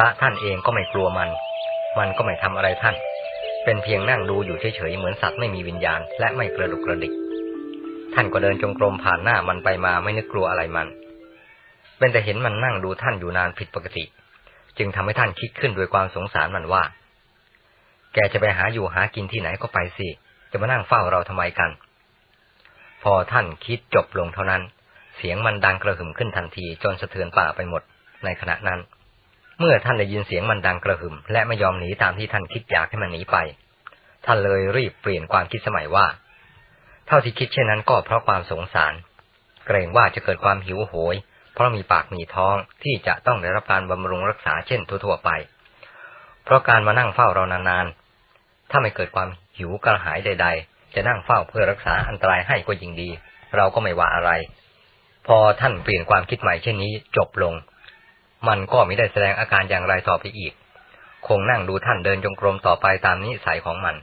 พระท่านเองก็ไม่กลัวมัน มันก็ไม่ทำอะไรท่าน เป็นเพียงนั่งดูอยู่เฉยๆเหมือนสัตว์ไม่มีวิญญาณ และไม่กระดุกกระดิก ท่านก็เดินจงกรมผ่านหน้ามันไปมาไม่นึกกลัวอะไรมัน เป็นแต่เห็นมันนั่งดูท่านอยู่นานผิดปกติ จึงทำให้ท่านคิดขึ้นด้วยความสงสารมันว่า แกจะไปหาอยู่หากินที่ไหนก็ไปสิ จะมานั่งเฝ้าเราทำไมกัน พอท่านคิดจบลงเท่านั้น เสียงมันดังกระหึ่มขึ้นทันทีจนสะเทือนป่าไปหมดในขณะนั้น เมื่อท่านได้ยินเสียงมันดังกระหึ่ม และไม่ยอมหนีตามที่ท่านคิดอยากให้มันหนีไป ท่านเลยรีบเปลี่ยนความคิดสมัยว่า เท่าที่คิดเช่นนั้นก็เพราะความสงสาร เกรงว่าจะเกิดความหิวโหย เพราะมีปากมีท้องที่จะต้องได้รับการบำรุงรักษาเช่นทั่วๆไป เพราะการมานั่งเฝ้าเรานานๆถ้าไม่เกิดความหิวกระหายใด ๆ จะนั่งเฝ้าเพื่อรักษาอันตรายให้ก็ยิ่งดี เราก็ไม่ว่าอะไร พอท่านเปลี่ยนความคิดใหม่เช่นนี้จบลง มันก็ไม่ได้แสดงอาการอย่างไรต่อไปอีก คงนั่งดูท่านเดินจงกรมต่อไปตามนิสัยของมัน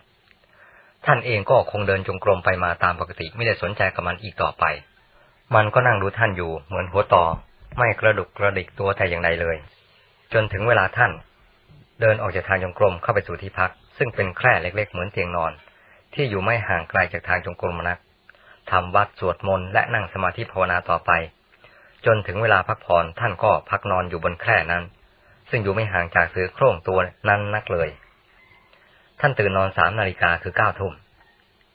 ท่านเองก็คงเดินจงกรมไปมาตามปกติไม่ได้สนใจกับมันอีกต่อไป มันก็นั่งดูท่านอยู่เหมือนหัวต่อ ไม่กระดุกกระดิกตัวแต่อย่างใดเลย จนถึงเวลาท่าน เดินออกจากทางจงกรมเข้าไปสู่ที่พัก ซึ่งเป็นแคร่เล็ก ๆ เหมือนเตียงนอน ที่อยู่ไม่ห่างไกลจากทางจงกรมนักทำวัดสวดมนต์และนั่งสมาธิภาวนาต่อไป จนถึงเวลาพักผ่อนท่านก็พักนอนอยู่บนแคร่นั้น ซึ่งอยู่ไม่ห่างจากเสือโคร่งตัวนั้นนักเลย ท่านตื่นนอนสามนาฬิกาคือเก้าทุ่ม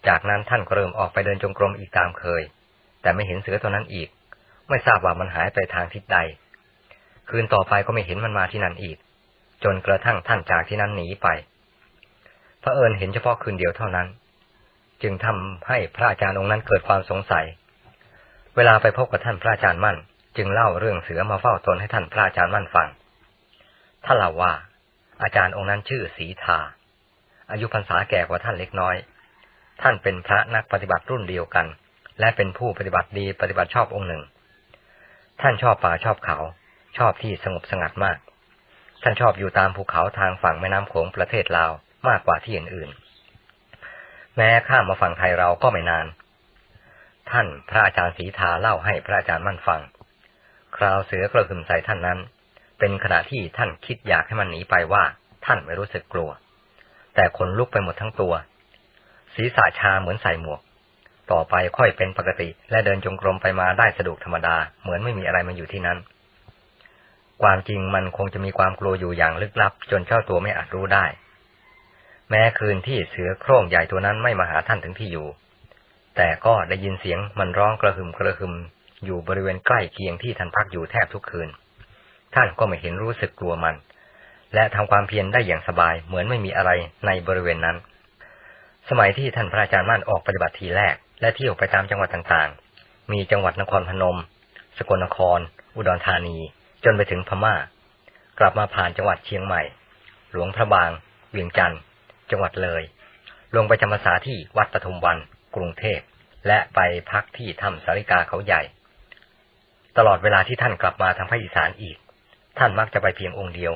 จากนั้นท่านก็เริ่มออกไปเดินจงกรมอีกตามเคย แต่ไม่เห็นเสือตัวนั้นอีก ไม่ทราบว่ามันหายไปทางทิศใด คืนต่อไปก็ไม่เห็นมันมาที่นั่นอีก จนกระทั่งท่านจากที่นั้นหนีไปพระเอิญเห็นเฉพาะคืนเดียวเท่านั้น จึงทำให้พระอาจารย์องค์นั้นเกิดความสงสัย เวลาไปพบกับท่านพระอาจารย์มั่น จึงเล่าเรื่องเสือมาเฝ้าตนให้ท่านพระอาจารย์มั่นฟัง ท่านเล่าว่า อาจารย์องค์นั้นชื่อสีทา อายุพรรษาแก่กว่าท่านเล็กน้อย ท่านเป็นพระนักปฏิบัติรุ่นเดียวกัน และเป็นผู้ปฏิบัติดีปฏิบัติชอบองค์หนึ่ง ท่านชอบป่าชอบเขา ชอบที่สงบสงัดมาก ท่านชอบอยู่ตามภูเขาทางฝั่งแม่น้ำโขงประเทศลาวมากกว่าที่อื่นๆ แม้ข้ามมาฝั่งไทยเราก็ไม่นานท่านพระอาจารย์ศรีทาเล่าให้พระอาจารย์มั่นฟัง คราวเสือกระหึ่มใส่ท่านนั้น เป็นขณะที่ท่านคิดอยากให้มันหนีไปว่า ท่านไม่รู้สึกกลัว แต่ขนลุกไปหมดทั้งตัว ศีรษะชาเหมือนใส่หมวก ต่อไปค่อยเป็นปกติ และเดินจงกรมไปมาได้สะดวกธรรมดา เหมือนไม่มีอะไรมาอยู่ที่นั้น ความจริงมันคงจะมีความกลัวอยู่อย่างลึกลับ จนเจ้าตัวไม่อาจรู้ได้ แม้คืนที่เสือโคร่งใหญ่ตัวนั้นไม่มาหาท่านถึงที่อยู่ แต่ก็ได้ยินเสียงมันร้องกระหึ่มกระหึ่ม อยู่บริเวณใกล้เคียงที่ท่านพักอยู่แทบทุกคืน ท่านก็ไม่เห็นรู้สึกกลัวมัน และทำความเพียรได้อย่างสบายเหมือนไม่มีอะไรในบริเวณนั้น สมัยที่ท่านพระอาจารย์มั่นออกปฏิบัติทีแรก และเที่ยวไปตามจังหวัดต่างๆ มีจังหวัดนครพนม สกลนคร อุดรธานี จนไปถึงพม่า กลับมาผ่านจังหวัดเชียงใหม่ หลวงพระบาง เวียงจันทร์จังหวัดเลย ลงไปจำพรรษาที่วัดปทุมวัน กรุงเทพและไปพักที่ถ้ำสาริกาเขาใหญ่ ตลอดเวลาที่ท่านกลับมาทางภาคอีสานอีก ท่านมักจะไปเพียงองค์เดียว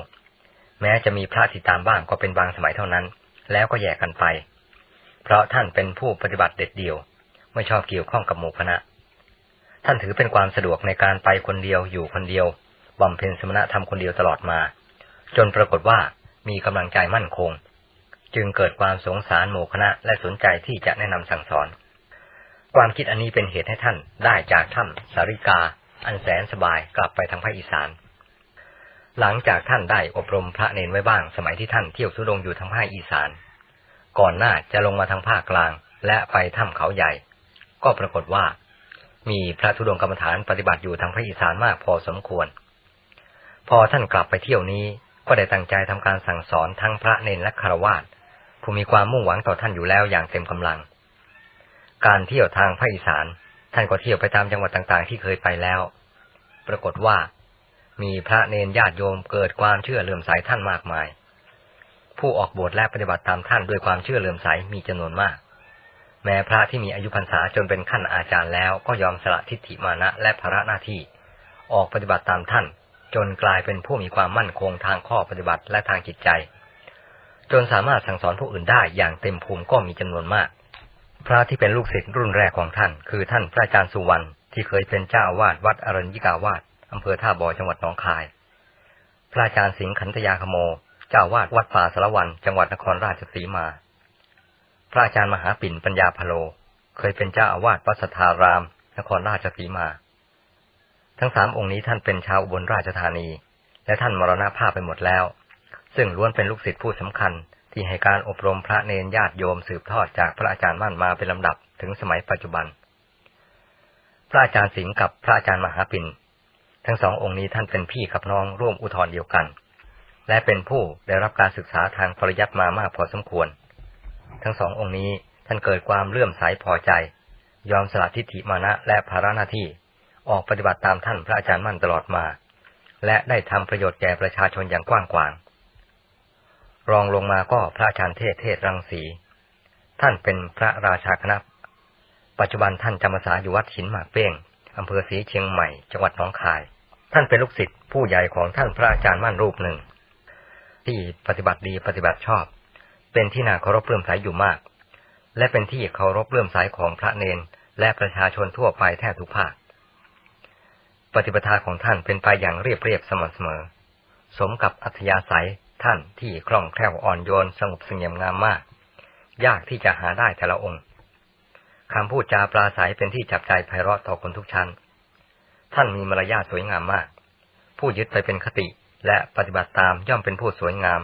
แม้จะมีพระติดตามบ้างก็เป็นบางสมัยเท่านั้น แล้วก็แยกกันไป เพราะท่านเป็นผู้ปฏิบัติเด็ดเดี่ยว ไม่ชอบเกี่ยวข้องกับหมู่คณะ ท่านถือเป็นความสะดวกในการไปคนเดียวอยู่คนเดียวบำเพ็ญสมณธรรมคนเดียวตลอดมา จนปรากฏว่ามีกำลังใจมั่นคง จึงเกิดความสงสารหมู่คณะและสนใจที่จะแนะนำสั่งสอน ความคิดอันนี้เป็นเหตุให้ท่านได้จากถ้ำสาริกา อันแสนสบายกลับไปทางภาคอีสาน หลังจากท่านได้อบรมพระเนนไว้บ้าง สมัยที่ท่านเที่ยวสุดงอยู่ทางภาคอีสาน ก่อนหน้าจะลงมาทางภาคกลาง และไปถ้ำเขาใหญ่ ก็ปรากฏว่า มีพระธุดงกรรมฐานปฏิบัติอยู่ทางภาคอีสานมากพอสมควร พอท่านกลับไปเที่ยวนี้ก็ได้ตั้งใจทำการสั่งสอนทั้งพระเนนและคารวาสผู้มีความมุ่งหวังต่อท่านอยู่แล้วอย่างเต็มกำลัง การเที่ยวทางภาคอีสาน ท่านก็เที่ยวไปตามจังหวัดต่างๆ ที่เคยไปแล้ว ปรากฏว่า มีพระเนนญาติโยมเกิดความเชื่อเลื่อมใสท่านมากมาย ผู้ออกบวชและปฏิบัติตามท่านด้วยความเชื่อเลื่อมใสมีจำนวนมาก แม้พระที่มีอายุพรรษาจนเป็นขั้นอาจารย์แล้วก็ยอมสละทิฏฐิมานะและภาระหน้าที่ ออกปฏิบัติตามท่าน จนกลายเป็นผู้มีความมั่นคงทางข้อปฏิบัติและทางจิตใจ จนสามารถสั่งสอนผู้อื่นได้อย่างเต็มภูมิก็มีจำนวนมาก พระที่เป็นลูกศิษย์รุ่นแรกของท่าน คือท่านพระอาจารย์สุวรรณที่เคยเป็นเจ้าอาวาสวัดอรัญญิกาวาสอำเภอท่าบ่อจังหวัดหนองคาย พระอาจารย์สิงห์ขันธยาคโม เจ้าวาดวัดป่าสารวัน จังหวัดนครราชสีมา พระอาจารย์มหาปิ่นปัญญาพโล เคยเป็นเจ้าอาวาสวัดสัทธาราม นครราชสีมา ทั้งสามองค์นี้ท่านเป็นชาวอุบลราชธานี และท่านมรณภาพไปหมดแล้ว ซึ่งล้วนเป็นลูกศิษย์ผู้สำคัญ ที่ให้การอบรมพระเนรญาติโยมสืบทอดจากพระอาจารย์มั่นมาเป็นลำดับถึงสมัยปัจจุบัน พระอาจารย์สิงห์กับพระอาจารย์มหาปิ่นทั้งสององค์นี้ท่านเป็นพี่กับน้องร่วมอุทธรเดียวกัน และเป็นผู้ได้รับการศึกษาทางปริยัติมามากพอสมควร ทั้งสององค์นี้ท่านเกิดความเลื่อมใสพอใจ ยอมสละทิฏฐิมานะและภาระหน้าที่ออกปฏิบัติตามท่านพระอาจารย์มั่นตลอดมา และได้ทำประโยชน์แก่ประชาชนอย่างกว้างขวาง รองลงมาก็พระอาจารย์เทศเทศรังสี ท่านเป็นพระราชาคณะ ปัจจุบันท่านจำพรรษาอยู่วัดหินหมากเป้งอำเภอศรีเชียงใหม่ จังหวัดหนองคาย ท่านเป็นลูกศิษย์ผู้ใหญ่ของท่านพระอาจารย์มั่นรูปหนึ่ง ที่ปฏิบัติดีปฏิบัติชอบ เป็นที่น่าเคารพเลื่อมใสอยู่มาก และเป็นที่เคารพเลื่อมใสของพระเนนและประชาชนทั่วไปแทบทุกภาค ปฏิปทาของท่านเป็นไปอย่างเรียบเรียบสม่ำเสมอ สมกับอัธยาศัย ท่านที่คล่องแคล่วอ่อนโยนสงบเสงี่ยมงามมาก ยากที่จะหาได้แต่ละองค์คำพูดจาปราศัยเป็นที่จับใจไพเราะต่อคนทุกชั้น ท่านมีมารยาทสวยงามมาก ผู้ยึดไปเป็นคติและปฏิบัติตามย่อมเป็นผู้สวยงาม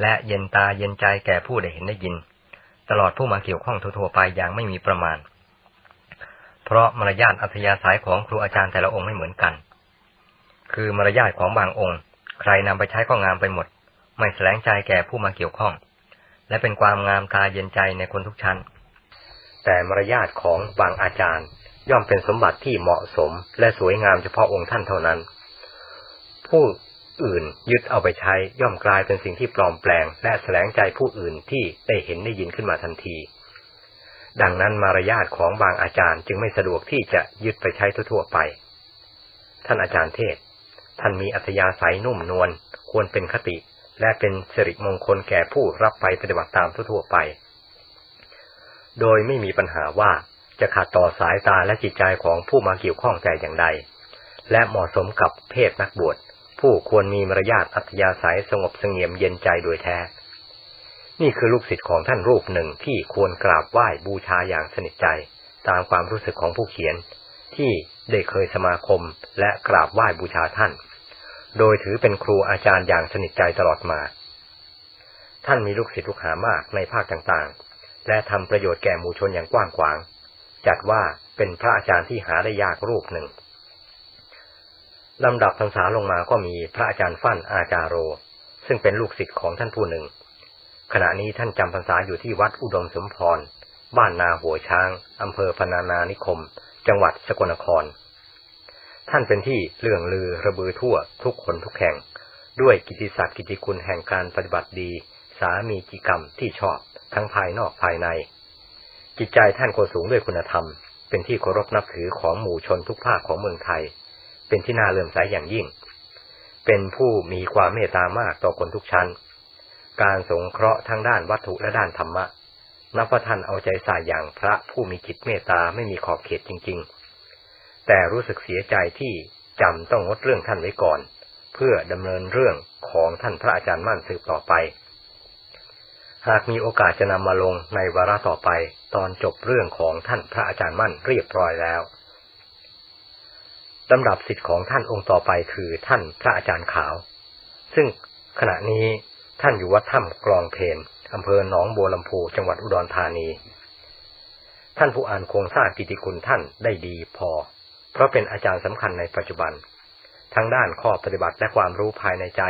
และเย็นตาเย็นใจแก่ผู้ได้เห็นได้ยิน ตลอดผู้มาเกี่ยวข้องทั่วไปอย่างไม่มีประมาณ เพราะมารยาทอัธยาศัยของครูอาจารย์แต่ละองค์ไม่เหมือนกัน คือมารยาทของบางองค์ ใครนำไปใช้ก็งามไปหมด ไม่แสลงใจแก่ผู้มาเกี่ยวข้อง และเป็นความงามตาเย็นใจในคนทุกชั้น แต่มารยาทของบางอาจารย์ ย่อมเป็นสมบัติที่เหมาะสม และสวยงามเฉพาะองค์ท่านเท่านั้น ผู้อื่นยึดเอาไปใช้ย่อมกลายเป็นสิ่งที่ปลอมแปลง และแสลงใจผู้อื่นที่ได้เห็นได้ยินขึ้นมาทันที ดังนั้นมารยาทของบางอาจารย์จึงไม่สะดวกที่จะยึดไปใช้ทั่วๆไป ท่านอาจารย์เทศ ท่านมีอัธยาศัยนุ่มนวลควรเป็นคติ และเป็นสิริมงคลแก่ผู้รับไปปฏิบัติตามทั่วไป โดยไม่มีปัญหาว่าจะขัดต่อสายตาและจิตใจของผู้มาเกี่ยวข้องใจอย่างใด และเหมาะสมกับเพศนักบวช ผู้ควรมีมารยาทอัธยาศัยสงบเสงี่ยมเย็นใจโดยแท้ นี่คือลูกศิษย์ของท่านรูปหนึ่งที่ควรกราบไหว้บูชาอย่างสนิทใจ ตามความรู้สึกของผู้เขียน ที่ได้เคยสมาคมและกราบไหว้บูชาท่าน โดยถือเป็นครูอาจารย์อย่างสนิทใจตลอดมา ท่านมีลูกศิษย์ลูกหามากในภาคต่างๆ และทำประโยชน์แก่หมู่ชนอย่างกว้างขวาง จัดว่าเป็นพระอาจารย์ที่หาได้ยากรูปหนึ่งลำดับพรรษาลงมาก็มีพระอาจารย์ฟั่นอาจารโร ซึ่งเป็นลูกศิษย์ของท่านผู้หนึ่ง ขณะนี้ท่านจำพรรษาอยู่ที่วัดอุดมสมพร บ้านนาหัวช้างอำเภอพนานานิคม จังหวัดสกลนคร ท่านเป็นที่เลื่องลือระบือทั่วทุกคนทุกแห่ง ด้วยกิติศักดิ์กิติคุณแห่งการปฏิบัติดี สามีกิกรรมที่ชอบทั้งภายนอกภายใน จิตใจท่านโคสูงด้วยคุณธรรม เป็นที่เคารพนับถือของหมู่ชนทุกภาคของเมืองไทย เป็นที่น่าเลื่อมใสอย่างยิ่ง เป็นผู้มีความเมตตามากต่อคนทุกชั้น การสงเคราะห์ทั้งด้านวัตถุและด้านธรรมะนับว่าท่านเอาใจใส่อย่างพระผู้มีจิตเมตตาไม่มีขอบเขตจริง ๆ แต่รู้สึกเสียใจที่จำต้องงดเรื่องท่านไว้ก่อน เพื่อดำเนินเรื่องของท่านพระอาจารย์มั่นสืบต่อไป หากมีโอกาสจะนำมาลงในวาระต่อไป ตอนจบเรื่องของท่านพระอาจารย์มั่นเรียบร้อยแล้วลำดับสิทธิ์ของท่านองค์ต่อไปคือท่านพระอาจารย์ขาว ซึ่งขณะนี้ท่านอยู่วัดถ้ำกลองเพนอำเภอหนองบัวลำพูจังหวัดอุดรธานี ท่านผู้อ่านคงสร้างกิติคุณท่านได้ดีพอ เพราะเป็นอาจารย์สำคัญในปัจจุบัน ทั้งด้านข้อปฏิบัติและความรู้ภายในใจ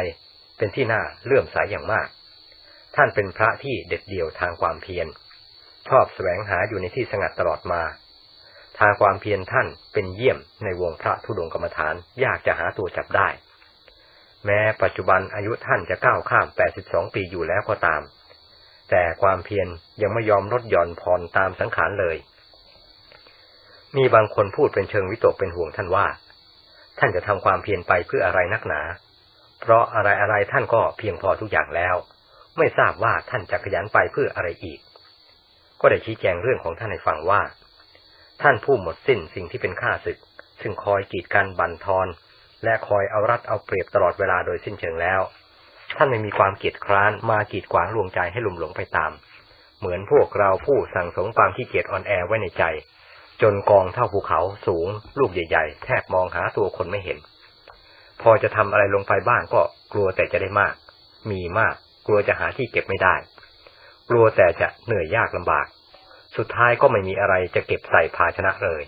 เป็นที่น่าเลื่อมใสยอย่างมาก ท่านเป็นพระที่เด็ดเดี่ยวทางความเพียร ชอบแสวงหาอยู่ในที่สงัดตลอดมา ทางความเพียรท่านเป็นเยี่ยมในวงพระธุดงกรรมฐานยากจะหาตัวจับได้ แม้ปัจจุบันอายุท่านจะก้าวข้าม 82 ปีอยู่แล้วก็ตาม แต่ความเพียรยังไม่ยอมลดหย่อนผ่อนตามสังขารเลย มีบางคนพูดเป็นเชิงวิตกเป็นห่วงท่านว่า ท่านจะทำความเพียรไปเพื่ออะไรนักหนา เพราะอะไรอะไรท่านก็เพียงพอทุกอย่างแล้ว ไม่ทราบว่าท่านจะขยันไปเพื่ออะไรอีก ก็ได้ชี้แจงเรื่องของท่านให้ฟังว่า ท่านผู้หมดสิ้นสิ่งที่เป็นข้าศึก ซึ่งคอยกีดกันบั่นทอน และคอยเอารัดเอาเปรียบตลอดเวลาโดยสิ้นเชิงแล้ว ท่านไม่มีความเกียจคร้านมากีดขวางลวงใจให้ลุ่มหลงไปตาม เหมือนพวกเราผู้สั่งสมความขี้เกียจอ่อนแอไว้ในใจ จนกองเท่าภูเขาสูง ลูกใหญ่ ๆ แทบมองหาตัวคนไม่เห็น พอจะทำอะไรลงไปบ้างก็กลัวแต่จะได้มาก มีมากกลัวจะหาที่เก็บไม่ได้ กลัวแต่จะเหนื่อยยากลำบาก สุดท้ายก็ไม่มีอะไรจะเก็บใส่ภาชนะเลย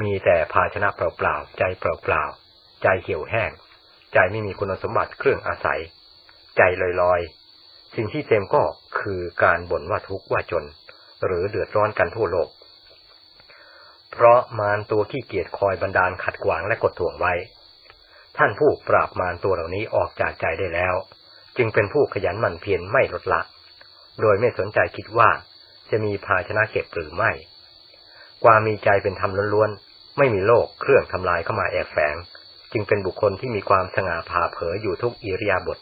มีแต่ภาชนะเปล่าๆใจเปล่าๆใจเหี่ยวแห้ง ใจไม่มีคุณสมบัติเครื่องอาศัย ใจลอยๆ สิ่งที่เต็มก็คือการบ่นว่าทุกข์ว่าจน หรือเดือดร้อนกันทั่วโลก เพราะมารตัวขี้เกียจคอยบันดาลขัดขวางและกดถ่วงไว้ ท่านผู้ปราบมารตัวเหล่านี้ออกจากใจได้แล้ว จึงเป็นผู้ขยันหมั่นเพียรไม่ลดละ โดยไม่สนใจคิดว่าจะมีภาชนะเก็บหรือไม่ ความมีใจเป็นธรรมล้วนๆ ไม่มีโลกเครื่องทำลายเข้ามาแอบแฝง จึงเป็นบุคคลที่มีความสง่าผ่าเผยอยู่ทุกอิริยาบถ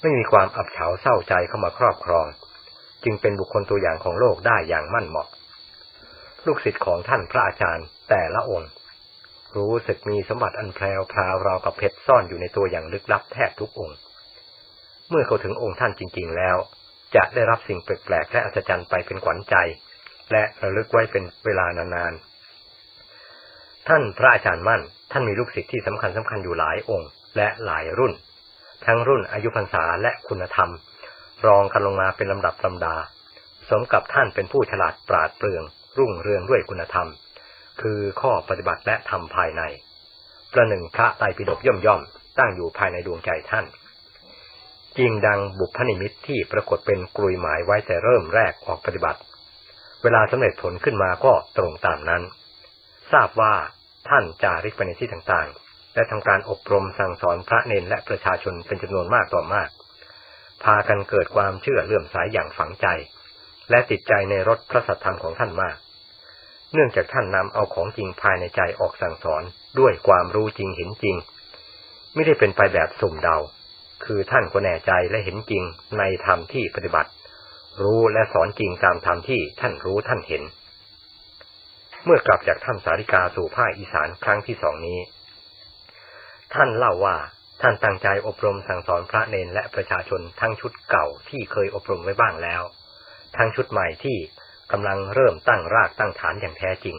ไม่มีความอับเฉาเศร้าใจเข้ามาครอบครอง จึงเป็นบุคคลตัวอย่างของโลกได้อย่างมั่นเหมาะ ลูกศิษย์ของท่านพระอาจารย์แต่ละองค์ รู้สึกมีสมบัติอันแพรวพราวราวกับเพชรซ่อนอยู่ในตัวอย่างลึกลับแทบทุกองค์ เมื่อเขาถึงองค์ท่านจริง ๆ แล้ว จะได้รับสิ่งแปลกๆและอัศจรรย์ไปเป็นขวัญใจ และระลึกไว้เป็นเวลานานๆท่านพระอาจารย์มั่น ท่านมีลูกศิษย์ที่สำคัญสำคัญอยู่หลายองค์ และหลายรุ่น ทั้งรุ่นอายุพรรษาและคุณธรรม รองกันลงมาเป็นลำดับลำดาสมกับท่านเป็นผู้ฉลาดปราดเปรื่อง รุ่งเรืองด้วยคุณธรรม คือข้อปฏิบัติและธรรมภายใน ประหนึ่งพระไตรปิฎกย่อมย่อมตั้งอยู่ภายในดวงใจท่าน จริงดังบุพนิมิตที่ปรากฏเป็นกลุยหมายไว้แต่เริ่มแรกออกปฏิบัติ เวลาสำเร็จผลขึ้นมาก็ตรงตามนั้น ทราบว่าท่านจาริกไปในที่ต่างๆ และทำการอบรมสั่งสอนพระเนนและประชาชนเป็นจำนวนมากต่อมาก พากันเกิดความเชื่อเลื่อมสายอย่างฝังใจ และติดใจในรสพระสัทธรรมของท่านมาก เนื่องจากท่านนำเอาของจริงภายในใจออกสั่งสอนด้วยความรู้จริงเห็นจริง ไม่ได้เป็นไปแบบสุ่มเดา คือท่านก็แน่ใจและเห็นจริงในธรรมที่ปฏิบัติ รู้และสอนจริงตามธรรมที่ท่านรู้ท่านเห็น เมื่อกลับจากถ้ำสาริกาสู่ภาคอีสานครั้งที่สองนี้ ท่านเล่าว่าท่านตั้งใจอบรมสั่งสอนพระเนนและประชาชนทั้งชุดเก่าที่เคยอบรมไว้บ้างแล้ว ทั้งชุดใหม่ที่กำลังเริ่มตั้งรากตั้งฐานอย่างแท้จริง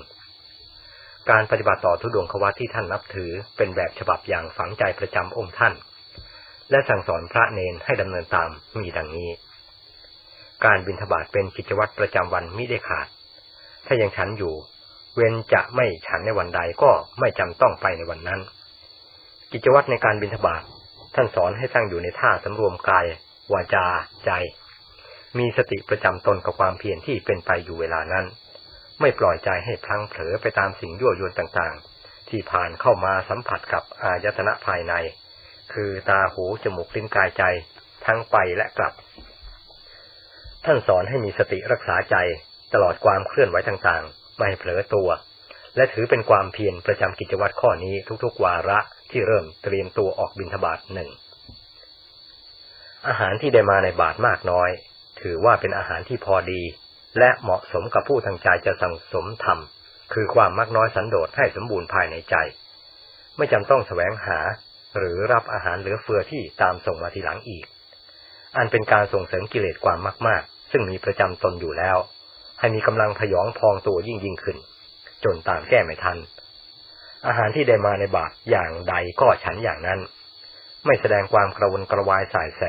การปฏิบัติต่อทุดงควัตที่ท่านนับถือเป็นแบบฉบับอย่างฝังใจประจำองค์ท่าน และสั่งสอนพระเนนให้ดำเนินตามมีดังนี้ การบิณฑบาตเป็นกิจวัตรประจำวันมิได้ขาด ถ้ายังฉันอยู่ เว้นจะไม่ฉันในวันใดก็ไม่จำต้องไปในวันนั้น กิจวัตรในการบิณฑบาตท่านสอนให้ตั้งอยู่ในท่าสำรวมกายวาจาใจ มีสติประจำตนกับความเพียรที่เป็นไปอยู่เวลานั้น ไม่ปล่อยใจให้พลังเผลอไปตามสิ่งยั่วยวนต่างๆ ที่ผ่านเข้ามาสัมผัสกับอายตนะภายใน คือตาหูจมูกลิ้นกายใจ ทั้งไปและกลับ ท่านสอนให้มีสติรักษาใจตลอดความเคลื่อนไหวต่างๆ ไม่เผลอตัว และถือเป็นความเพียรประจำกิจวัตรข้อนี้ทุกๆวาระที่เริ่มเตรียมตัวออกบิณฑบาตหนึ่งอาหารที่ได้มาในบาทมากน้อย ถือว่าเป็นอาหารที่พอดี และเหมาะสมกับผู้ทางใจจะสั่งสมธรรม คือความมักน้อยสันโดษให้สมบูรณ์ภายในใจ ไม่จำต้องแสวงหาหรือรับอาหารเหลือเฟือที่ตามส่งมาทีหลังอีก อันเป็นการส่งเสริมกิเลสความมาก ๆ ซึ่งมีประจำตนอยู่แล้ว ให้มีกำลังพยองพองตัวยิ่งยิ่งขึ้น จนตามแก้ไม่ทัน อาหารที่ได้มาในบาตรอย่างใดก็ฉันอย่างนั้น ไม่แสดงความกระวนกระวายสายแส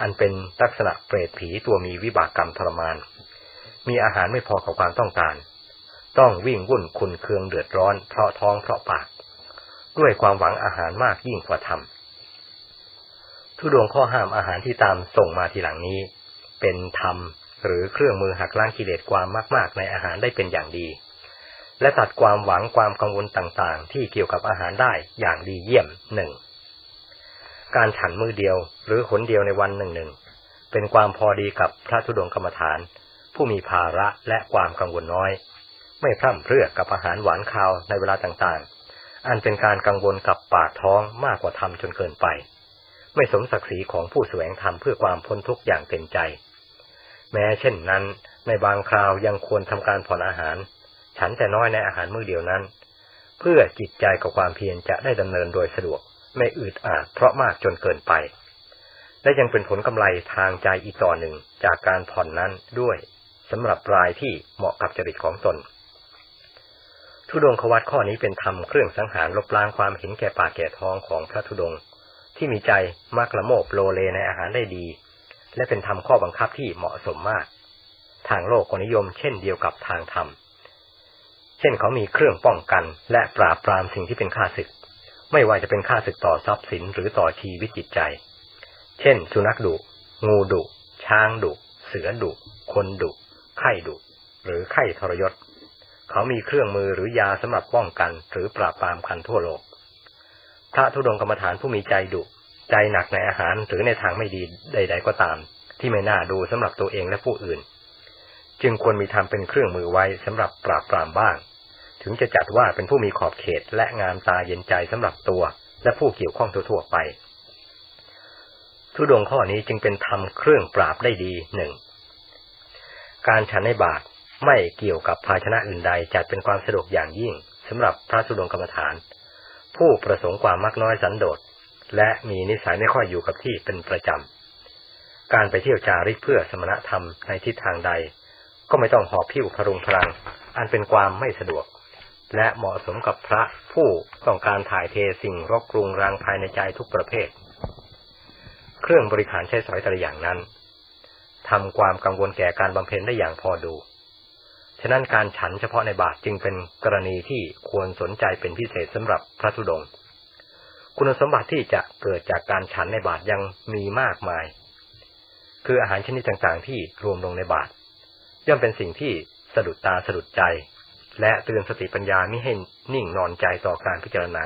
อันเป็นลักษณะเปรตผีตัวมีวิบากกรรมทรมาน มีอาหารไม่พอกับความต้องการ ต้องวิ่งวุ่นคุณเคืองเดือดร้อน เพราะท้องเพราะปาก ด้วยความหวังอาหารมากยิ่งกว่าธรรมทุดวงข้อห้ามอาหารที่ตามส่งมาทีหลังนี้ เป็นธรรมหรือเครื่องมือหักล้างกิเลสความมาก ๆ ในอาหารได้เป็นอย่างดี และตัดความหวังความกังวลต่างๆ ที่เกี่ยวกับอาหารได้อย่างดีเยี่ยมหนึ่ง การฉันมือเดียว หรือหนเดียวในวันหนึ่งหนึ่งเป็นความพอดีกับพระธุดงกรรมฐาน ผู้มีภาระและความกังวลน้อย ไม่พร่ำเพรื่อกับอาหารหวานคาวในเวลาต่างๆ อันเป็นการกังวลกับปากท้องมากกว่าธรรมจนเกินไป ไม่สมศักดิ์ศรีของผู้แสวงธรรมเพื่อความพ้นทุกข์อย่างเต็มใจ แม้เช่นนั้น ในบางคราวยังควรทำการผ่อนอาหาร ฉันแต่น้อยในอาหารมื้อเดียวนั้น เพื่อจิตใจกับความเพียรจะได้ดำเนินโดยสะดวก ไม่อืดอาดเพราะมากจนเกินไป และยังเป็นผลกำไรทางใจอีกต่อหนึ่งจากการผ่อนนั้นด้วยสำหรับรายที่เหมาะกับจริตของตน ทุดงควัตข้อนี้เป็นธรรมเครื่องสังหารลบล้างความเห็นแก่ปากแก่ท้องของพระธุดง ที่มีใจมากละโมบโลเลในอาหารได้ดี และเป็นธรรมข้อบังคับที่เหมาะสมมาก ทางโลกก็นิยมเช่นเดียวกับทางธรรม เช่นเขามีเครื่องป้องกันและปราบปรามสิ่งที่เป็นข้าศึก ไม่ว่าจะเป็นข้าศึกต่อทรัพย์สินหรือต่อชีวิตจิตใจ เช่น สุนัขดุ งูดุ ช้างดุ เสือดุ คนดุ ไข้ดุ หรือไข้ทรยศ เขามีเครื่องมือหรือยาสำหรับป้องกันหรือปราบปรามกันทั่วโลก พระธุดงกรรมฐานผู้มีใจดุ ใจหนักในอาหารหรือในทางไม่ดีใด ๆ ก็ตาม ที่ไม่น่าดูสำหรับตัวเองและผู้อื่น จึงควรมีทำเป็นเครื่องมือไว้สำหรับปราบปรามบ้าง ถึงจะจัดว่าเป็นผู้มีขอบเขตและงามตาเย็นใจสำหรับตัว และผู้เกี่ยวข้องทั่วๆไป ทุดงข้อนี้จึงเป็นธรรมเครื่องปราบได้ดีหนึ่งการฉันในบาตรไม่เกี่ยวกับภาชนะอื่นใดจัดเป็นความสะดวกอย่างยิ่งสำหรับพระสุดงกรรมฐาน ผู้ประสงค์ความมากน้อยสันโดษและมีนิสัยไม่ค่อยอยู่กับที่เป็นประจำ การไปเที่ยวจาริกเพื่อสมณธรรมในทิศทางใด ก็ไม่ต้องหอบพิ้วพรุงพลัง อันเป็นความไม่สะดวก และเหมาะสมกับพระผู้ต้องการถ่ายเทสิ่งรกรุงรังภายในใจทุกประเภท เครื่องบริหารใช้สอยแต่ละอย่างนั้นทำความกังวลแก่การบำเพ็ญได้อย่างพอดู ฉะนั้นการฉันเฉพาะในบาทจึงเป็นกรณีที่ควรสนใจเป็นพิเศษสำหรับพระธุดงค์คุณสมบัติที่จะเกิดจากการฉันในบาทยังมีมากมาย คืออาหารชนิดต่างๆที่รวมลงในบาทย่อมเป็นสิ่งที่สะดุดตาสะดุดใจ และเตือนสติปัญญาไม่ให้นิ่งนอนใจต่อการพิจารณา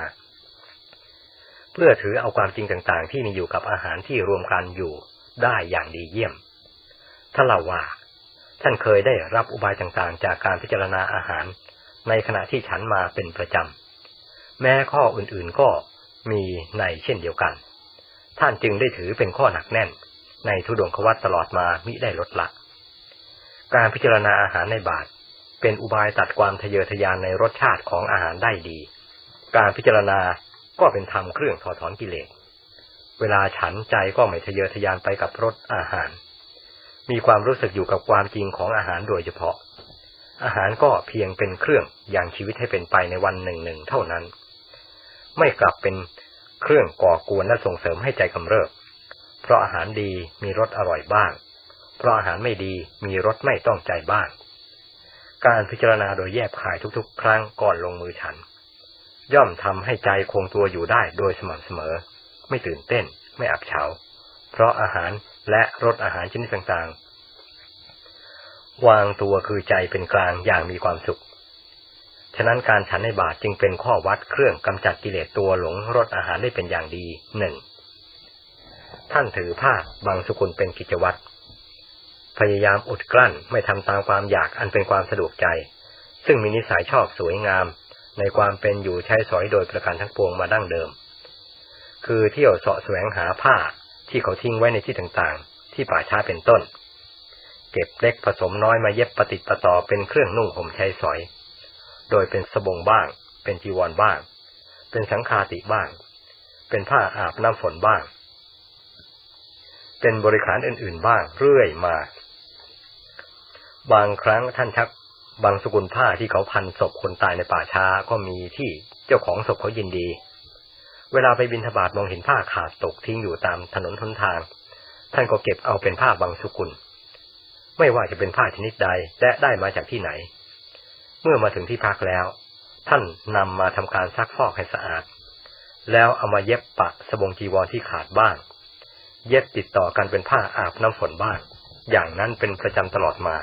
เพื่อถือเอาความจริงต่างๆ ที่มีอยู่กับอาหารที่รวมกันอยู่ได้อย่างดีเยี่ยมท่าเล่าว่า ท่านเคยได้รับอุบายต่างๆ จากการพิจารณาอาหาร ในขณะที่ฉันมาเป็นประจำ แม้ข้ออื่นๆก็มีในเช่นเดียวกัน ท่านจึงได้ถือเป็นข้อหนักแน่น ในทุดงควัตตลอดมามิได้ลดละ การพิจารณาอาหารในบาท เป็นอุบายตัดความทะเยอทะยานในรสชาติของอาหารได้ดี การพิจารณาก็เป็นธรรมเครื่องถอดถอนกิเลส เวลาฉันใจก็ไม่ทะเยอทะยานไปกับรสอาหาร มีความรู้สึกอยู่กับความจริงของอาหารโดยเฉพาะ อาหารก็เพียงเป็นเครื่องอย่างชีวิตให้เป็นไปในวันหนึ่งหนึ่งเท่านั้น ไม่กลับเป็นเครื่องก่อกวนและส่งเสริมให้ใจกำเริบ เพราะอาหารดีมีรสอร่อยบ้าง เพราะอาหารไม่ดีมีรสไม่ต้องใจบ้าง การพิจารณาโดยแยบขายทุกๆ ครั้งก่อนลงมือฉัน ย่อมทำให้ใจคงตัวอยู่ได้โดยสม่ำเสมอ ไม่ตื่นเต้น ไม่อับเฉา เพราะอาหารและรสอาหารชนิดต่างๆ วางตัวคือใจเป็นกลางอย่างมีความสุข ฉะนั้นการฉันในบาตจึงเป็นข้อวัดเครื่องกำจัดกิเลสตัวหลงรสอาหารได้เป็นอย่างดีหนึ่งท่านถือผ้าบางสุกุลเป็นกิจวัตร พยายามอดกลั้นไม่ทำตามความอยากอันเป็นความสะดวกใจ ซึ่งมีนิสัยชอบสวยงาม ในความเป็นอยู่ใช้สอยโดยประการทั้งปวงมาดั้งเดิม คือเที่ยวเสาะแสวงหาผ้าที่เขาทิ้งไว้ในที่ต่างๆ ที่ป่าช้าเป็นต้น เก็บเล็กผสมน้อยมาเย็บปฏิติต่อเป็นเครื่องนุ่งห่มใช้สอย โดยเป็นสบงบ้าง เป็นจีวรบ้าง เป็นสังคาติบ้าง เป็นผ้าอาบน้ำฝนบ้าง เป็นบริขารอื่นๆบ้างเรื่อยมา บางครั้งท่านชักบางสกุลผ้าที่เขาพันศพคนตายในป่าช้าก็มีที่เจ้าของศพเขายินดี เวลาไปบินทบาทมองเห็นผ้าขาดตกทิ้งอยู่ตามถนนทนทาง ท่านก็เก็บเอาเป็นผ้าบางสกุล ไม่ว่าจะเป็นผ้าชนิดใดและได้มาจากที่ไหน เมื่อมาถึงที่พักแล้ว ท่านนำมาทำการซักฟอกให้สะอาด แล้วเอามาเย็บปะสบงจีวรที่ขาดบ้าง เย็บติดต่อกันเป็นผ้าอาบน้ำฝนบ้าง อย่างนั้นเป็นประจำตลอดมา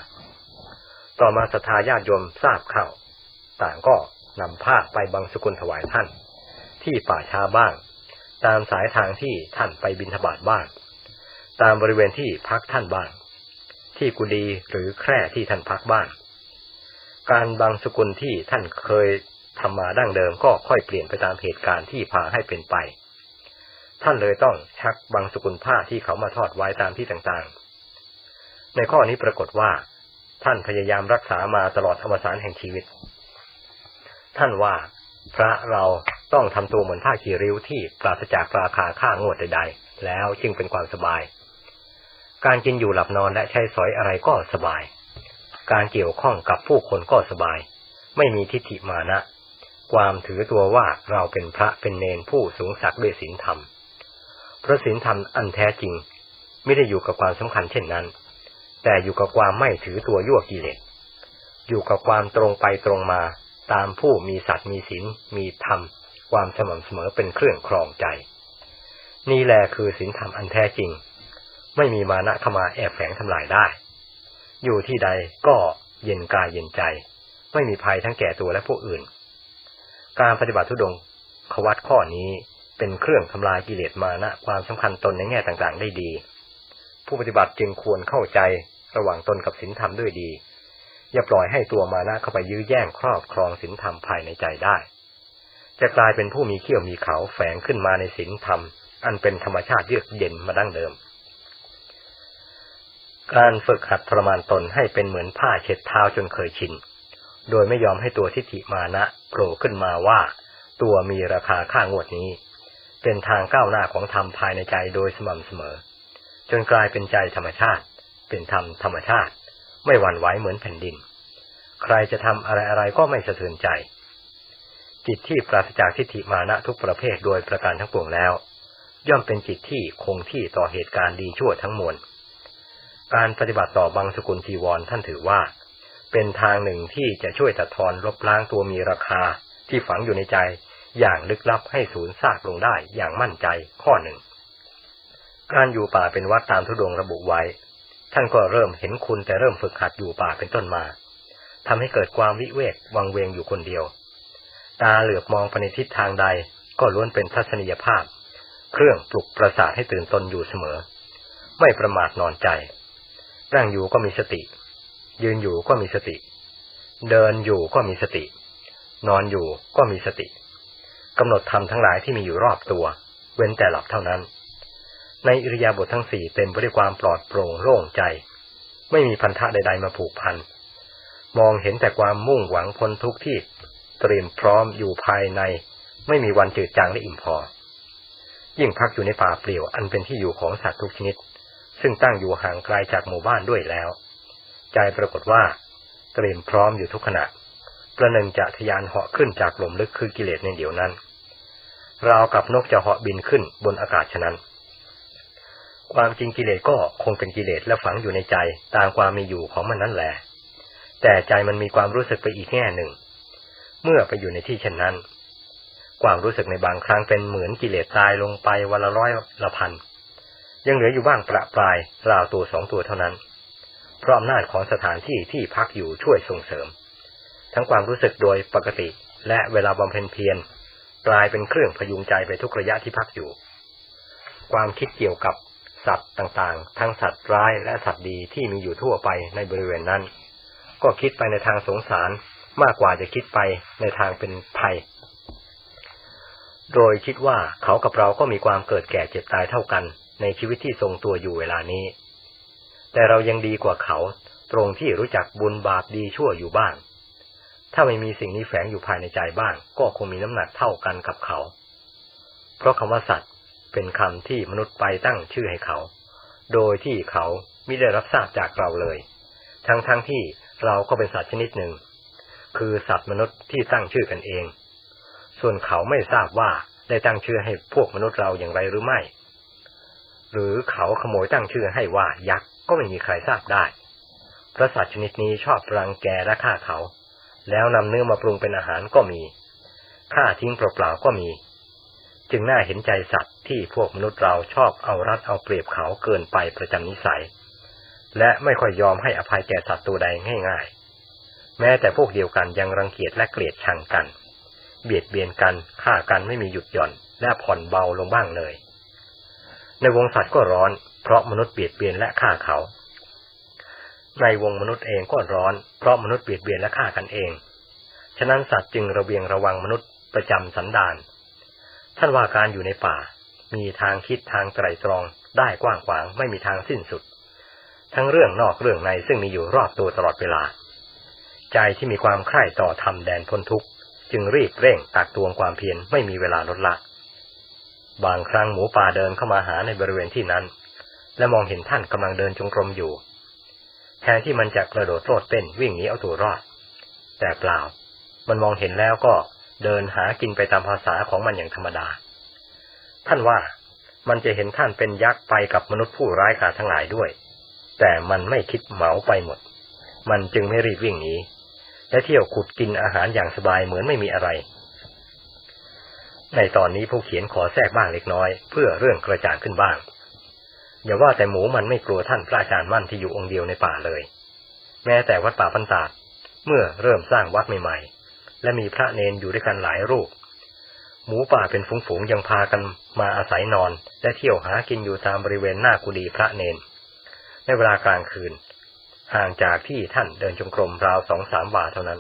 ต่อมาสทาญาติโยมทราบข่าว ต่างก็นำผ้าไปบางสกุลถวายท่าน ที่ป่าช้าบ้าง ตามสายทางที่ท่านไปบินทบาทบ้าง ตามบริเวณที่พักท่านบ้าง ที่กุฏิหรือแคร่ที่ท่านพักบ้าง การบางสกุลที่ท่านเคยทำมาดั้งเดิมก็ค่อยเปลี่ยนไปตามเหตุการณ์ที่พาให้เป็นไป ท่านเลยต้องชักบางสกุลผ้าที่เขามาทอดไว้ตามที่ต่างๆ ในข้อนี้ปรากฏว่า ท่านพยายามรักษามาตลอดอวสานแห่งชีวิต ท่านว่าพระเราต้องทำตัวเหมือนผ้าขีริ้วที่ปราศจากราคาค่างวดใดๆ แล้วจึงเป็นความสบาย การกินอยู่หลับนอนและใช้สอยอะไรก็สบาย การเกี่ยวข้องกับผู้คนก็สบาย ไม่มีทิฏฐิมานะ ความถือตัวว่าเราเป็นพระเป็นเนนผู้สูงศักดิ์ด้วยศีลธรรม พระศีลธรรมอันแท้จริง ไม่ได้อยู่กับความสำคัญเช่นนั้น แต่อยู่กับความไม่ถือตัวยั่วกิเลส อยู่กับความตรงไปตรงมา ตามผู้มีสัตว์มีศีลมีธรรม ความสม่ำเสมอเป็นเครื่องครองใจ นี่แหละคือศีลธรรมอันแท้จริง ไม่มีมานะเข้ามาแอบแฝงทำลายได้ อยู่ที่ใดก็เย็นกายเย็นใจ ไม่มีภัยทั้งแก่ตัวและผู้อื่น การปฏิบัติทุดงขวัตข้อนี้เป็นเครื่องทำลายกิเลสมานะความสำคัญตนในแง่ต่างๆ ได้ดี ผู้ปฏิบัติจึงควรเข้าใจ ระหว่างตนกับศีลธรรมด้วยดี อย่าปล่อยให้ตัวมานะเข้าไปยื้อแย่งครอบครองศีลธรรมภายในใจได้ จะกลายเป็นผู้มีเขี้ยวมีเขาแฝงขึ้นมาในศีลธรรม อันเป็นธรรมชาติเยือกเย็นมาดั้งเดิม การฝึกหัดทรมานตนให้เป็นเหมือนผ้าเช็ดเท้าจนเคยชิน โดยไม่ยอมให้ตัวทิฏฐิมานะโผล่ขึ้นมาว่า ตัวมีราคาค่างวดนี้ เป็นทางก้าวหน้าของธรรมภายในใจโดยสม่ำเสมอ จนกลายเป็นใจธรรมชาติ เป็นธรรมธรรมชาติ ไม่หวั่นไหวเหมือนแผ่นดิน ใครจะทำอะไรอะไรก็ไม่สะเทือนใจ จิตที่ปราศจากทิฏฐิมานะทุกประเภทโดยประการทั้งปวงแล้ว ย่อมเป็นจิตที่คงที่ต่อเหตุการณ์ดีชั่วทั้งมวลการปฏิบัติต่อบางสกุลจีวรท่านถือว่า เป็นทางหนึ่งที่จะช่วยตัดทอนลบล้างตัวมีราคาที่ฝังอยู่ในใจอย่างลึกลับให้สูญซากลงได้อย่างมั่นใจข้อหนึ่ง การอยู่ป่าเป็นวัดตามทุดงระบุไว้ ท่านก็เริ่มเห็นคุณแต่เริ่มฝึกหัดอยู่ป่าเป็นต้นมาทำให้เกิดความวิเวกวังเวงอยู่คนเดียว ตาเหลือบมองไปในทิศทางใดก็ล้วนเป็นทัศนียภาพ เครื่องปลุกประสาทให้ตื่นตนอยู่เสมอ ไม่ประมาทนอนใจ นั่งอยู่ก็มีสติ ยืนอยู่ก็มีสติ เดินอยู่ก็มีสติ นอนอยู่ก็มีสติกำหนดธรรมทั้งหลายที่มีอยู่รอบตัว เว้นแต่หลับเท่านั้น ในอิริยาบถททั้งสี่เต็มไปด้วยความปลอดโปร่งโล่งใจ ไม่มีพันธะใด ๆ มาผูกพัน มองเห็นแต่ความมุ่งหวังพ้นทุกข์ที่เตรียมพร้อมอยู่ภายใน ไม่มีวันจืดจางและอิ่มพอ ยิ่งพักอยู่ในป่าเปลี่ยวอันเป็นที่อยู่ของสัตว์ทุกชนิด ซึ่งตั้งอยู่ห่างไกลาจากหมู่บ้านด้วยแล้ว ใจปรากฏว่าเตรียมพร้อมอยู่ทุกขณะประหนึ่งจะทยานเหาะขึ้นจากลมลึกคือกิเลสในเดี๋ยวนั้นราวกับนกจะเหาะบินขึ้นบนอากาศฉะนั้น ความจริงกิเลสก็คงเป็นกิเลสและฝังอยู่ในใจตามความมีอยู่ของมันนั่นแหละ แต่ใจมันมีความรู้สึกไปอีกแง่หนึ่ง เมื่อไปอยู่ในที่เช่นนั้น ความรู้สึกในบางครั้งเป็นเหมือนกิเลสตายลงไปวันละร้อยละพัน ยังเหลืออยู่บ้างประปรายราวตัวสองตัวเท่านั้น เพราะอำนาจของสถานที่ที่พักอยู่ช่วยส่งเสริม ทั้งความรู้สึกโดยปกติและเวลาบำเพ็ญเพียรกลายเป็นเครื่องพยุงใจไปทุกระยะที่พักอยู่ ความคิดเกี่ยวกับ สัตว์ต่างๆ ทั้งสัตว์ร้ายและสัตว์ดีที่มีอยู่ทั่วไปในบริเวณนั้น ก็คิดไปในทางสงสารมากกว่าจะคิดไปในทางเป็นภัย โดยคิดว่าเขากับเราก็มีความเกิดแก่เจ็บตายเท่ากัน ในชีวิตที่ทรงตัวอยู่เวลานี้ แต่เรายังดีกว่าเขาตรงที่รู้จักบุญบาปดีชั่วอยู่บ้าง ถ้าไม่มีสิ่งนี้แฝงอยู่ภายในใจบ้าง ก็คงมีน้ำหนักเท่ากันกับเขา เพราะคำว่าสัตว์ เป็นคำที่มนุษย์ไปตั้งชื่อให้เขา โดยที่เขาไม่ได้รับทราบจากเราเลย ทั้งๆทที่เราก็เป็นสัตว์ชนิดหนึ่ง คือสัตว์มนุษย์ที่ตั้งชื่อกันเอง ส่วนเขาไม่ทราบว่าได้ตั้งชื่อให้พวกมนุษย์เราอย่างไรหรือไม่ หรือเขาขโมยตั้งชื่อให้ว่ายักษ์ก็ไม่มีใครทราบได้เพราะสัตว์ชนิดนี้ชอบรังแกและฆ่าเขา แล้วนำเนื้อมาปรุงเป็นอาหารก็มี ฆ่าทิ้งเปล่าๆก็มี จึงน่าเห็นใจสัตว์ที่พวกมนุษย์เราชอบเอารัดเอาเปรียบเขาเกินไปประจำนิสัย และไม่ค่อยยอมให้อภัยแก่สัตว์ตัวใดง่ายๆ แม้แต่พวกเดียวกันยังรังเกียจและเกลียดชังกัน เบียดเบียนกันฆ่ากันไม่มีหยุดหย่อนและผ่อนเบาลงบ้างเลย ในวงสัตว์ก็ร้อนเพราะมนุษย์เบียดเบียนและฆ่าเขา ในวงมนุษย์เองก็ร้อนเพราะมนุษย์เบียดเบียนและฆ่ากันเอง ฉะนั้นสัตว์จึงระเวียงระวังมนุษย์ประจำสันดาน ท่านว่าการอยู่ในป่า มีทางคิดทางไตรตรองได้กว้างขวางไม่มีทางสิ้นสุด ทั้งเรื่องนอกเรื่องในซึ่งมีอยู่รอบตัวตลอดเวลา ใจที่มีความใคร่ต่อธรรมแดนพ้นทุกข์จึงรีบเร่งตักตวงความเพียรไม่มีเวลาลดละ บางครั้งหมูป่าเดินเข้ามาหาในบริเวณที่นั้น และมองเห็นท่านกำลังเดินจงกรมอยู่ แทนที่มันจะกระโดดโลดเต้นวิ่งหนีเอาตัวรอด แต่เปล่า มันมองเห็นแล้วก็ เดินหากินไปตามภาษาของมันอย่างธรรมดา ท่านว่ามันจะเห็นท่านเป็นยักษ์ไปกับมนุษย์ผู้ร้ายกาจทั้งหลายด้วย แต่มันไม่คิดเหมาไปหมด มันจึงไม่รีบวิ่งหนีและเที่ยวขุดกินอาหารอย่างสบายเหมือนไม่มีอะไร ในตอนนี้ผู้เขียนขอแทรกบ้างเล็กน้อย เพื่อเรื่องกระจ่างขึ้นบ้าง อย่าว่าแต่หมูมันไม่กลัวท่านพระอาจารย์มั่นที่อยู่องค์เดียวในป่าเลย แม้แต่วัดป่าพันตาดเมื่อเริ่มสร้างวัดใหม่ๆ และมีพระเนนอยู่ด้วยกันหลายรูป หมูป่าเป็นฝูงๆยังพากันมาอาศัยนอน และเที่ยวหากินอยู่ตามบริเวณหน้ากุฏิพระเนน ในเวลากลางคืน ห่างจากที่ท่านเดินจงกรมราวสองสามวาเท่านั้น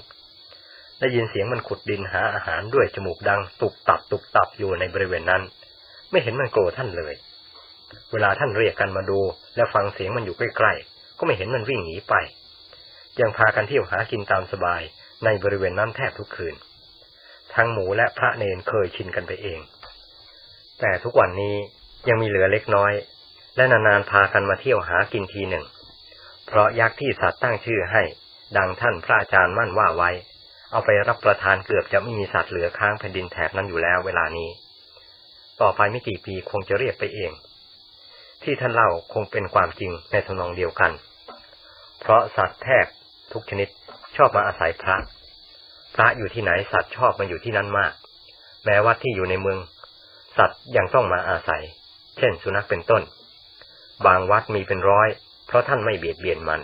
ได้ยินเสียงมันขุดดินหาอาหารด้วยจมูกดังตุบตับตุบตับอยู่ในบริเวณนั้น ไม่เห็นมันโกรธท่านเลย เวลาท่านเรียกกันมาดู และฟังเสียงมันอยู่ใกล้ๆก็ไม่เห็นมันวิ่งหนีไปยังพากันเที่ยวหากินตามสบาย ในบริเวณนั้นแทบทุกคืน ทั้งหมูและพระเนนเคยชินกันไปเอง แต่ทุกวันนี้ยังมีเหลือเล็กน้อย และนานๆพากันมาเที่ยวหากินทีหนึ่ง เพราะยักษ์ที่สัตว์ตั้งชื่อให้ ดังท่านพระอาจารย์มั่นว่าไว้ เอาไปรับประทานเกือบจะไม่มีสัตว์เหลือค้างแผ่นดินแถบนั้นอยู่แล้วเวลานี้ ต่อไปไม่กี่ปีคงจะเรียกไปเอง ที่ท่านเล่าคงเป็นความจริงในทนองเดียวกัน เพราะสัตว์แทบ ทุกชนิดชอบมาอาศัยพระ พระอยู่ที่ไหนสัตว์ชอบมาอยู่ที่นั่นมาก แม้ว่าที่อยู่ในเมือง สัตว์ยังต้องมาอาศัย เช่น สุนัขเป็นต้น บางวัดมีเป็นร้อย เพราะท่านไม่เบียดเบียนมัน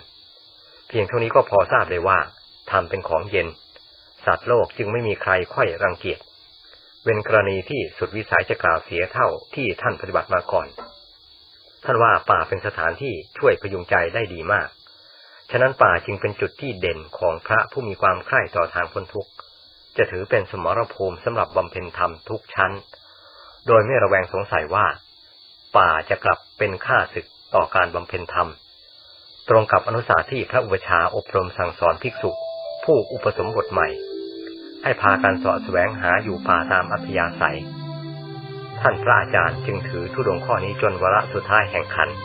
เพียงเท่านี้ก็พอทราบเลยว่าทำเป็นของเย็น สัตว์โลกจึงไม่มีใครค่อยรังเกียจเป็นกรณีที่สุดวิสัยจะกล่าวเสียเท่าที่ท่านปฏิบัติมาก่อน ท่านว่าป่าเป็นสถานที่ช่วยพยุงใจได้ดีมาก ฉะนั้นป่าจึงเป็นจุดที่เด่นของพระผู้มีความใคร่ต่อทางพ้นทุกข์ จะถือเป็นสมรภูมิสำหรับบำเพ็ญธรรมทุกชั้น โดยไม่ระแวงสงสัยว่า ป่าจะกลับเป็นค่าศึกต่อการบำเพ็ญธรรม ตรงกับอนุสาที่พระอุปชาอบรมสั่งสอนภิกษุ ผู้อุปสมบทใหม่ ให้พากันสาะแสวงหาอยู่ป่าตามอัธยาศัย ท่านพระอาจารย์จึงถือธุดงข้อนี้จนวาระสุดท้ายแห่งขันธ์